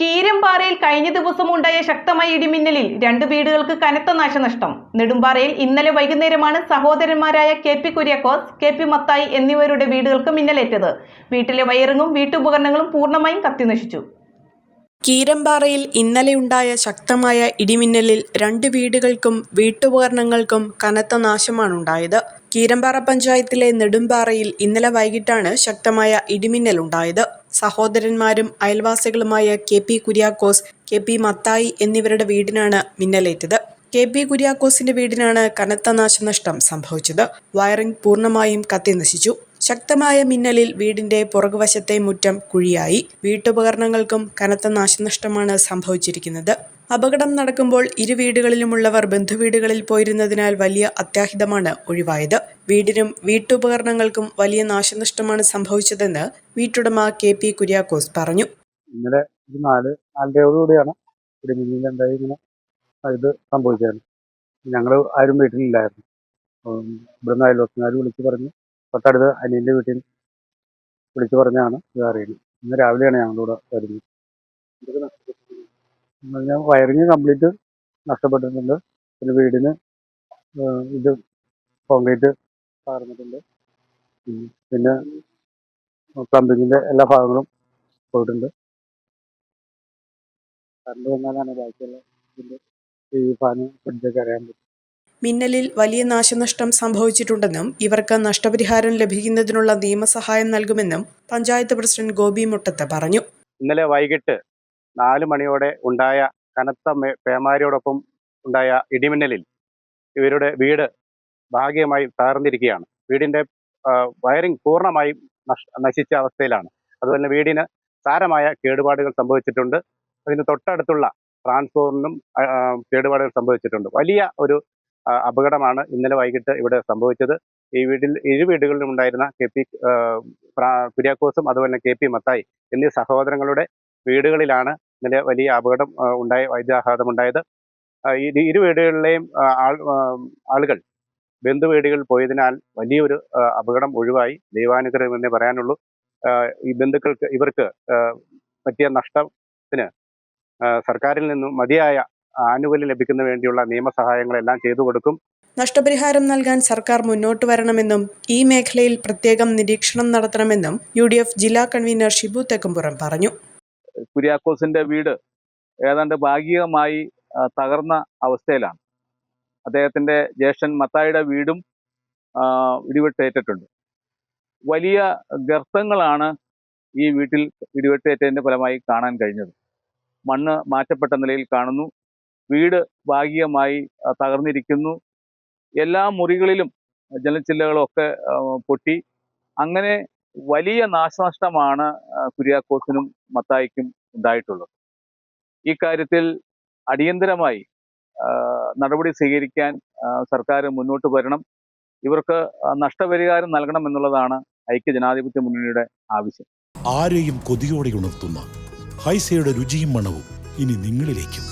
കീരമ്പാറയിൽ കഴിഞ്ഞ ദിവസം ഉണ്ടായ ശക്തമായ ഇടിമിന്നലിൽ രണ്ട് വീടുകൾക്ക് കനത്ത നാശനഷ്ടം. നെടുമ്പാറയിൽ ഇന്നലെ വൈകുന്നേരമാണ് സഹോദരന്മാരായ K P Kuriakose K P Mathai എന്നിവരുടെ വീടുകൾക്ക് മിന്നലേറ്റത്. വീട്ടിലെ വയറിങ്ങും വീട്ടുപകരണങ്ങളും പൂർണമായും കത്തിനശിച്ചു. കീരമ്പാറയിൽ ഇന്നലെയുണ്ടായ ശക്തമായ ഇടിമിന്നലിൽ രണ്ട് വീടുകൾക്കും വീട്ടുപകരണങ്ങൾക്കും കനത്ത നാശമാണുണ്ടായത്. കീരമ്പാറ പഞ്ചായത്തിലെ നെടുമ്പാറയിൽ ഇന്നലെ വൈകിട്ടാണ് ശക്തമായ ഇടിമിന്നലുണ്ടായത് സഹോദരന്മാരും അയൽവാസികളുമായ K P Kuriakose K P Mathai എന്നിവരുടെ വീടിനാണ് മിന്നലേറ്റത്. കെ പി കുര്യാക്കോസിന്റെ വീടിനാണ് കനത്ത നാശനഷ്ടം സംഭവിച്ചത്. വയറിംഗ് പൂർണമായും കത്തിനശിച്ചു. ശക്തമായ മിന്നലിൽ വീടിന്റെ പുറകുവശത്തെ മുറ്റം കുഴിയായി. വീട്ടുപകരണങ്ങൾക്കും കനത്ത നാശനഷ്ടമാണ് സംഭവിച്ചിരിക്കുന്നത്. അപകടം നടക്കുമ്പോൾ ഇരു വീടുകളിലുമുള്ളവർ ബന്ധുവീടുകളിൽ പോയിരുന്നതിനാൽ വലിയ അത്യാഹിതമാണ് ഒഴിവായത്. വീടിനും വീട്ടുപകരണങ്ങൾക്കും വലിയ നാശനഷ്ടമാണ് സംഭവിച്ചതെന്ന് വീട്ടുടമ കെ പി കുര്യാക്കോസ് പറഞ്ഞു. ഇന്നലെ നാല് നാലരയോടുകൂടിയാണ് ഇടിമിന്നലുണ്ടായി ഇങ്ങനെ ഇത് സംഭവിച്ചത്. ഞങ്ങൾ ആരും വീട്ടിലില്ലായിരുന്നു. ഇവിടുന്ന് അയൽവക്കക്കാർ വിളിച്ച് പറഞ്ഞ് തൊട്ടടുത്ത് അനിയന്റെ വീട്ടിൽ വിളിച്ചു പറഞ്ഞാണ് ഇത് അറിയുന്നത്. ഇന്ന് രാവിലെയാണ് ഞങ്ങളിവിടെ വരുന്നത്. ഞാൻ വയറിങ് കംപ്ലീറ്റ് നഷ്ടപ്പെട്ടിട്ടുണ്ട്. പിന്നെ വീടിന് ഇത് കോൺക്രീറ്റ് തകർന്നിട്ടുണ്ട് പിന്നെ പ്ലംബിങ്ങിന്റെ എല്ലാ ഭാഗങ്ങളും പോയിട്ടുണ്ട്. കറണ്ട് വന്നാലാണ് ബാക്കിയുള്ള ഇതിന്റെ ടി ഫാന് ഫ്രിഡ്ജൊക്കെ അറിയാൻ പറ്റും. മിന്നലിൽ വലിയ നാശനഷ്ടം സംഭവിച്ചിട്ടുണ്ടെന്നും ഇവർക്ക് നഷ്ടപരിഹാരം ലഭിക്കുന്നതിനുള്ള നിയമസഹായം നൽകുമെന്നും പഞ്ചായത്ത് പ്രസിഡന്റ് ഗോപി മുട്ടത്ത് പറഞ്ഞു. ഇന്നലെ വൈകിട്ട് നാല് മണിയോടെ ഉണ്ടായ കനത്ത പേമാരിയോടൊപ്പം ഉണ്ടായ ഇടിമിന്നലിൽ ഇവരുടെ വീട് ഭാഗികമായി തകർന്നിരിക്കുകയാണ്. വീടിന്റെ വയറിംഗ് പൂർണമായും നശിച്ച അവസ്ഥയിലാണ്. അതുപോലെ വീടിന് സാരമായ കേടുപാടുകൾ സംഭവിച്ചിട്ടുണ്ട്. അതിന് തൊട്ടടുത്തുള്ള ട്രാൻസ്ഫോറിനും കേടുപാടുകൾ സംഭവിച്ചിട്ടുണ്ട്. വലിയ ഒരു അപകടമാണ് ഇന്നലെ വൈകിട്ട് ഇവിടെ സംഭവിച്ചത്. ഈ വീട്ടിൽ ഇരു വീടുകളിലും ഉണ്ടായിരുന്ന കെ പി കുര്യാക്കോസും അതുപോലെ തന്നെ കെ പി മത്തായി എന്നീ സഹോദരങ്ങളുടെ വീടുകളിലാണ് ഇന്നലെ വലിയ അപകടം ഉണ്ടായ വൈദ്യാഘാതം ഉണ്ടായത്. ഇരു വീടുകളിലെയും ആളുകൾ ബന്ധു വീടുകളിൽ പോയതിനാൽ വലിയൊരു അപകടം ഒഴിവായി. ദൈവാനുഗ്രഹം എന്നേ പറയാനുള്ളൂ. ഈ ബന്ധുക്കൾക്ക് ഇവർക്ക് പറ്റിയ നഷ്ടത്തിന് സർക്കാരിൽ നിന്നും മതിയായ ആനുകൂല്യം ലഭിക്കുന്ന വേണ്ടിയുള്ള നിയമസഹായങ്ങളെല്ലാം ചെയ്തു കൊടുക്കും. നഷ്ടപരിഹാരം നൽകാൻ സർക്കാർ മുന്നോട്ട് വരണമെന്നും ഈ മേഖലയിൽ പ്രത്യേകം നിരീക്ഷണം നടത്തണമെന്നും യു ഡി എഫ് ജില്ലാ കൺവീനർ ഷിബു തെക്കുംപുറം പറഞ്ഞു. കുര്യാക്കോസിന്റെ വീട് ഏതാണ്ട് ഭാഗികമായി തകർന്ന അവസ്ഥയിലാണ്. അദ്ദേഹത്തിന്റെ ജ്യേഷ്ഠൻ മത്തായിയുടെ വീടും ഇടിവെട്ടേറ്റിട്ടുണ്ട്. വലിയ ഗർത്തങ്ങളാണ് ഈ വീട്ടിൽ ഇടിവെട്ടേറ്റതിന്റെ ഫലമായി കാണാൻ കഴിഞ്ഞത്. മണ്ണ് മാറ്റപ്പെട്ട നിലയിൽ കാണുന്നു. വീട് ഭാഗികമായി തകർന്നിരിക്കുന്നു. എല്ലാ മുറികളിലും ജലച്ചില്ലകളൊക്കെ പൊട്ടി. അങ്ങനെ വലിയ നാശനഷ്ടമാണ് കുര്യാക്കോസിനും മത്തായിക്കും ഉണ്ടായിട്ടുള്ളത്. ഈ കാര്യത്തിൽ അടിയന്തരമായി നടപടി സ്വീകരിക്കാൻ സർക്കാർ മുന്നോട്ട് വരണം. ഇവർക്ക് നഷ്ടപരിഹാരം നൽകണം എന്നുള്ളതാണ് ഐക്യജനാധിപത്യ മുന്നണിയുടെ ആവശ്യം. ആരെയും കൊതിയോടെ ഉണർത്തുന്ന ഹൈസയുടെ രുചിയും മണവും ഇനി നിങ്ങളിലേക്കും.